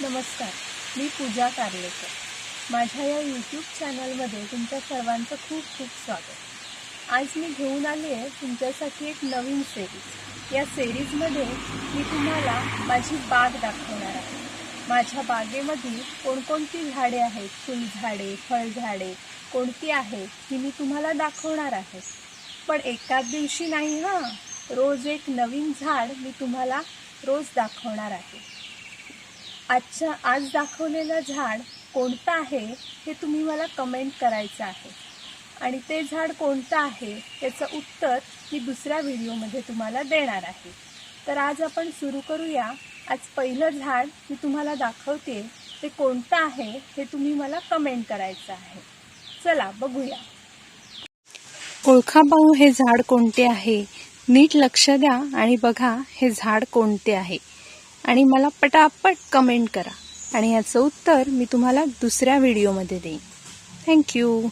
नमस्कार मी पूजा कारलेकर माझ्या या यूट्यूब चॅनलमध्ये तुमच्या सर्वांचं खूप खूप स्वागत. आज मी घेऊन आली आहे तुमच्यासाठी एक नवीन सिरीज या सिरीजमध्ये मी तुम्हाला माझी बाग दाखवणार आहे. माझ्या बागेमध्ये कोणकोणती झाडे आहेत? फुलझाडे फळझाडे कोणती आहेत ती मी तुम्हाला दाखवणार आहे. पण एकाच दिवशी नाही हां रोज एक नवीन झाड मी तुम्हाला रोज दाखवणार आहे. आजच्या आज दाखवलेलं झाड कोणतं आहे हे तुम्ही मला कमेंट करायचं आहे. आणि ते झाड कोणतं आहे त्याचं उत्तर मी दुसऱ्या व्हिडिओमध्ये तुम्हाला देणार आहे. तर आज आपण सुरू करूया. आज पहिलं झाड मी तुम्हाला दाखवते ते कोणतं आहे हे तुम्ही मला कमेंट करायचं आहे. चला बघूया. ओळखा पाहू हे झाड कोणते आहे? नीट लक्ष द्या आणि बघा हे झाड कोणते आहे. आणि मला पटापट कमेंट करा. आणि याचं उत्तर मी तुम्हाला दुसऱ्या व्हिडिओमध्ये देईन. थँक्यू